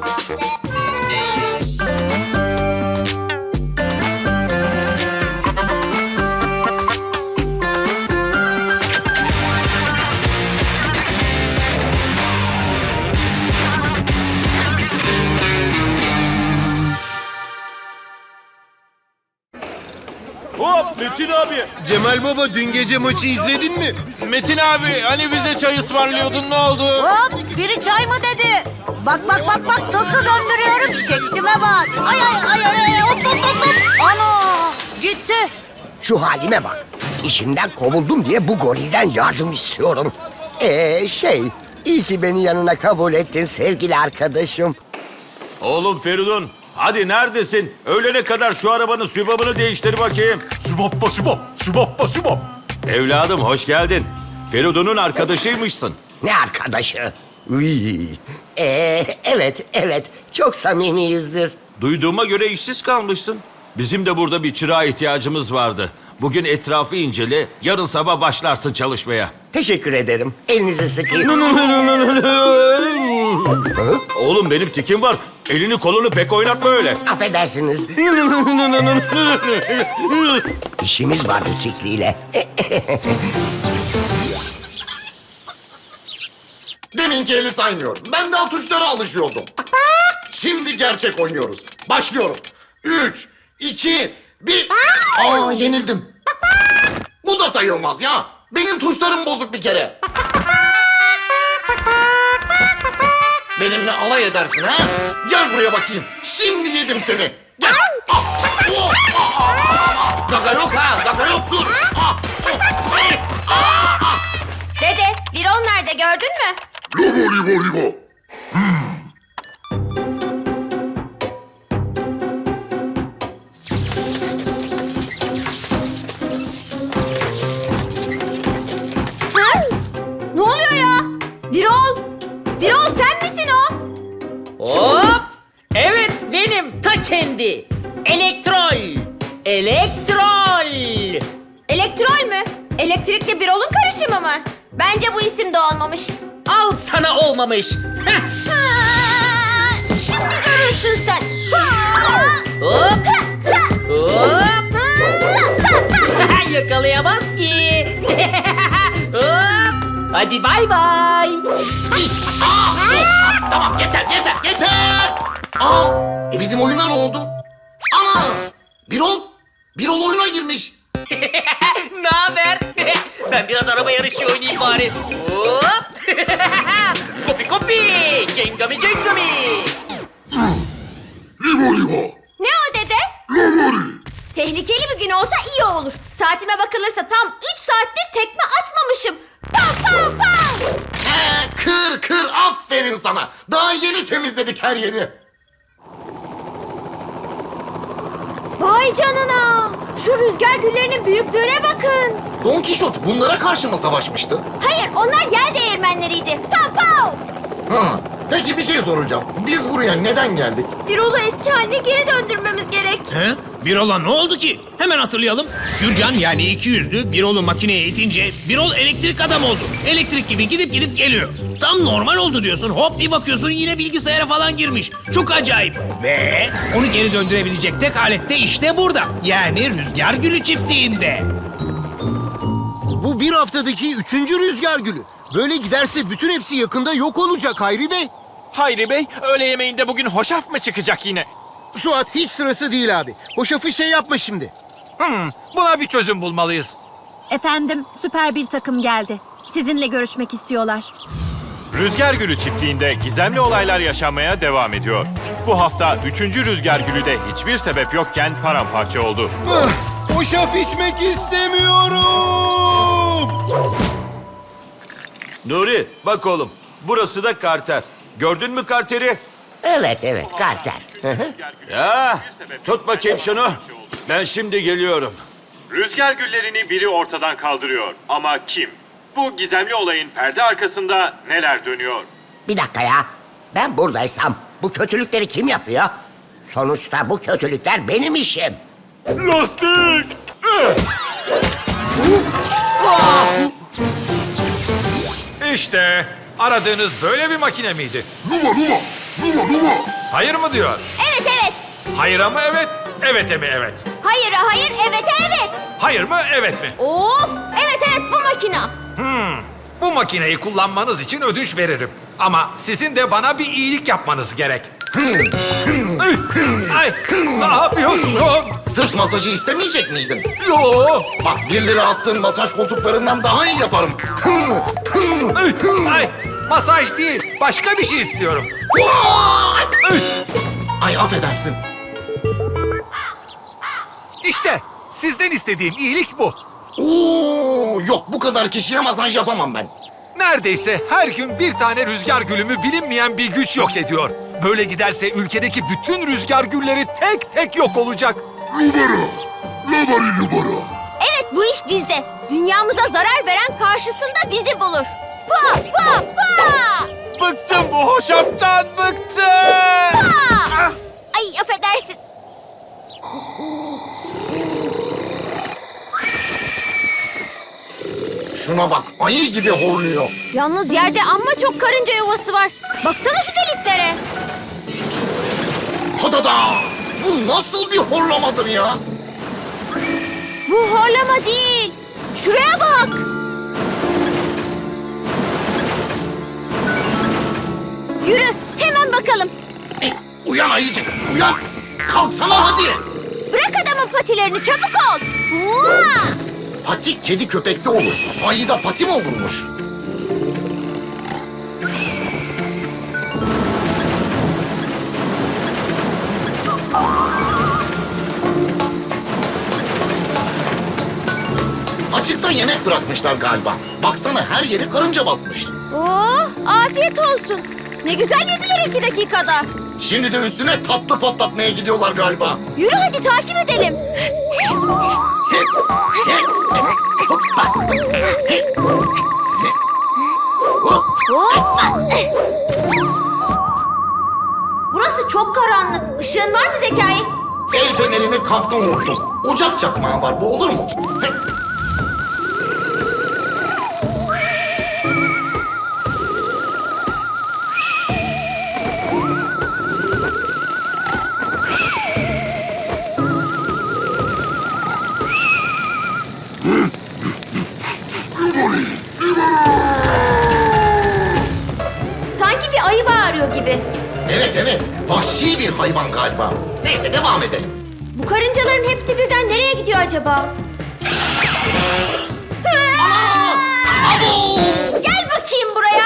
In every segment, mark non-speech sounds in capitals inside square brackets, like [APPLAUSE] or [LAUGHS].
Thank you. Hop Metin abi. Cemal Baba dün gece maçı izledin mi? Metin abi hani bize çay ısmarlıyordun ne oldu? Hop biri çay mı dedi? Bak bak bak bak nasıl döndürüyorum şeklime bak. Ay ay ay ay ay hop hop hop hop. Ana gitti. Şu halime bak. İşimden kovuldum diye bu gorilden yardım istiyorum. Ee şey, iyi ki beni yanına kabul ettin sevgili arkadaşım. Oğlum Feridun, hadi neredesin? Öğlene kadar şu arabanın sübabını değiştir bakayım. Sübappa sübap, sübappa sübap. Evladım hoş geldin. Feridun'un arkadaşıymışsın. Ne arkadaşı? Uy. Ee, evet, evet. Çok samimiyizdir. Duyduğuma göre işsiz kalmışsın. Bizim de burada bir çırağa ihtiyacımız vardı. Bugün etrafı incele, yarın sabah başlarsın çalışmaya. Teşekkür ederim. Elinizi sıkayım. Oğlum benim tikim var. Elini kolunu pek oynatma öyle. Affedersiniz. [LAUGHS] İşimiz var bu tikliyle. Deminki eli saymıyorum. Ben daha tuşlara alışıyordum. Şimdi gerçek oynuyoruz. Başlıyorum. Üç, iki, bir. Aa yenildim. Bu da sayılmaz ya. Benim tuşlarım bozuk bir kere. Benimle alay edersin ha? Gel buraya bakayım. Şimdi yedim seni. Gel. Ah, oh, ah, ah, ah. Gaga yok ha. Gaga yok dur. Ah, oh, Dede bir on nerede gördün mü? Livo livo livo. Elektrol. Elektrol. Mü? Elektrikle Birol'un karışımı mı? Bence bu isim de olmamış. Al sana olmamış. Heh. Ha, Şimdi görürsün sen. Ha! Hop! Hop! [LAUGHS] Yakalayamaz ki. [LAUGHS] Hop! Hadi bay bay. Tamam yeter yeter yeter. Aa, e bizim oyuna ne oldu? Ana, Birol, Birol oyuna girmiş. [LAUGHS] ne haber? [LAUGHS] ben biraz araba yarışı oynayayım bari. Hop! [LAUGHS] kopi kopi. Cengami cengami. Livo livo. Ne o dede? Tehlikeli bir gün olsa iyi olur. Saatime bakılırsa tam 3 saattir tekme atmamışım. Pav pav. He, kır kır aferin sana. Daha yeni temizledik her yeri. Vay canına. Şu rüzgar güllerinin büyüklüğüne bakın. Don Kişot bunlara karşı mı savaşmıştı? Hayır onlar yel değirmenleriydi. Pav pav. Ha, peki bir şey soracağım. Biz buraya neden geldik? Birol'u eski haline geri döndürmemiz gerek. He? Birol'a ne oldu ki? Hemen hatırlayalım. Gürcan yani iki yüzlü Birol'u makineye itince Birol elektrik adam oldu. Elektrik gibi gidip gidip geliyor. Tam normal oldu diyorsun. Hop bir bakıyorsun yine bilgisayara falan girmiş. Çok acayip. Ve onu geri döndürebilecek tek alet de işte burada. Yani rüzgar gülü çiftliğinde. Bu bir haftadaki üçüncü rüzgar gülü. Böyle giderse bütün hepsi yakında yok olacak Hayri Bey. Hayri Bey, öğle yemeğinde bugün hoşaf mı çıkacak yine? Suat hiç sırası değil abi. Hoşafı şey yapma şimdi. Hmm, buna bir çözüm bulmalıyız. Efendim, süper bir takım geldi. Sizinle görüşmek istiyorlar. Rüzgar Gülü çiftliğinde gizemli olaylar yaşanmaya devam ediyor. Bu hafta 3. Rüzgar Gülü de hiçbir sebep yokken paramparça oldu. Ah, hoşaf içmek istemiyorum. Nuri, bak oğlum. Burası da karter. Gördün mü karteri? Evet, evet, Carter. Hı hı. Ya, tut bakayım şunu. Ben şimdi geliyorum. Rüzgar güllerini biri ortadan kaldırıyor. Ama kim? Bu gizemli olayın perde arkasında neler dönüyor? Bir dakika ya. Ben buradaysam bu kötülükleri kim yapıyor? Sonuçta bu kötülükler benim işim. Lastik! İşte aradığınız böyle bir makine miydi? Luma luma. Hayır mı diyor? Evet evet. Hayır'a mı evet? Evet'e mi evet? Hayır hayır evet evet. Hayır mı evet mi? Of evet evet bu makina. Bu makineyi kullanmanız için ödünç veririm. Ama sizin de bana bir iyilik yapmanız gerek. Ay, ne yapıyorsun? Sırt masajı istemeyecek miydin? Yo, Bak bir lira attığın masaj koltuklarından daha iyi yaparım. Ay, masaj değil, başka bir şey istiyorum. Ay affedersin. İşte, sizden istediğim iyilik bu. Oo, yok bu kadar kişiye masaj yapamam ben. Neredeyse her gün bir tane rüzgar gülümü bilinmeyen bir güç yok ediyor. Böyle giderse ülkedeki bütün rüzgar gülleri tek tek yok olacak. Evet bu iş bizde. Dünyamıza zarar veren karşısında bizi bulur. Pa pa pa. Bıktım bu hoşaftan, bıktım. Pa. Ay affedersin. Şuna bak ayı gibi horluyor. Yalnız yerde amma çok karınca yuvası var. Baksana şu deliklere. Patata! Bu nasıl bir horlamadır ya? Bu horlama değil. Şuraya bak. Yürü hemen bakalım. E, uyan ayıcık uyan. Kalksana hadi. Bırak adamın patilerini çabuk ol. Hua! Pati kedi köpekte olur. Ayı da pati mi olurmuş? Yemek bırakmışlar galiba. Baksana her yeri karınca basmış. Oh, afiyet olsun. Ne güzel yediler iki dakikada. Şimdi de üstüne tatlı patlatmaya gidiyorlar galiba. Yürü hadi takip edelim. Hop. Burası çok karanlık. Işığın var mı Zekai? El fenerini kampta unuttum. Ocak çakmağı var bu olur mu? Evet evet vahşi bir hayvan galiba. Neyse devam edelim. Bu karıncaların hepsi birden nereye gidiyor acaba? Abo! Gel bakayım buraya.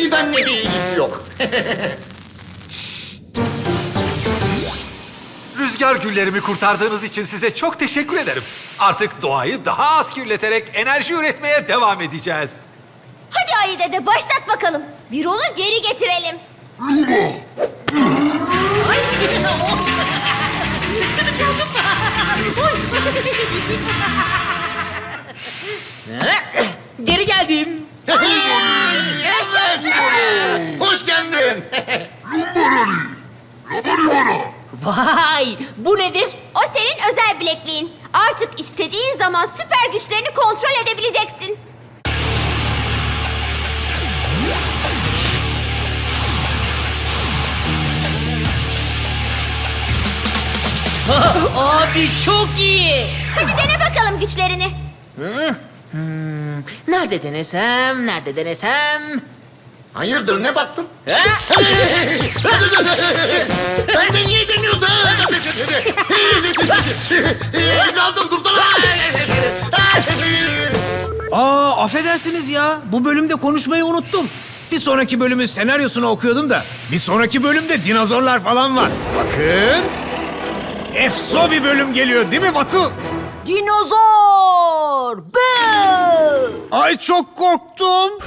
Ki benimle bir ilgisi yok. Rüzgar güllerimi kurtardığınız için size çok teşekkür ederim. Artık doğayı daha az kirleterek enerji üretmeye devam edeceğiz. Hadi Ayı dede başlat bakalım. Bir onu geri getirelim. Geri geldim. Hoş geldin. Vay bu nedir? O senin özel bilekliğin. Artık istediğin zaman süper güçlerini kontrol edebileceksin. [LAUGHS] Abi çok iyi. Hadi dene bakalım güçlerini. Nerede denesem, nerede denesem? Hayırdır ne baktın? [LAUGHS] Ben de niye deniyorsun? Evladım dursana. Aa affedersiniz ya. Bu bölümde konuşmayı unuttum. Bir sonraki bölümün senaryosunu okuyordum da. Bir sonraki bölümde dinozorlar falan var. Bakın. Efso bir bölüm geliyor değil mi Batu? Dinozor! Bı! Ay çok korktum.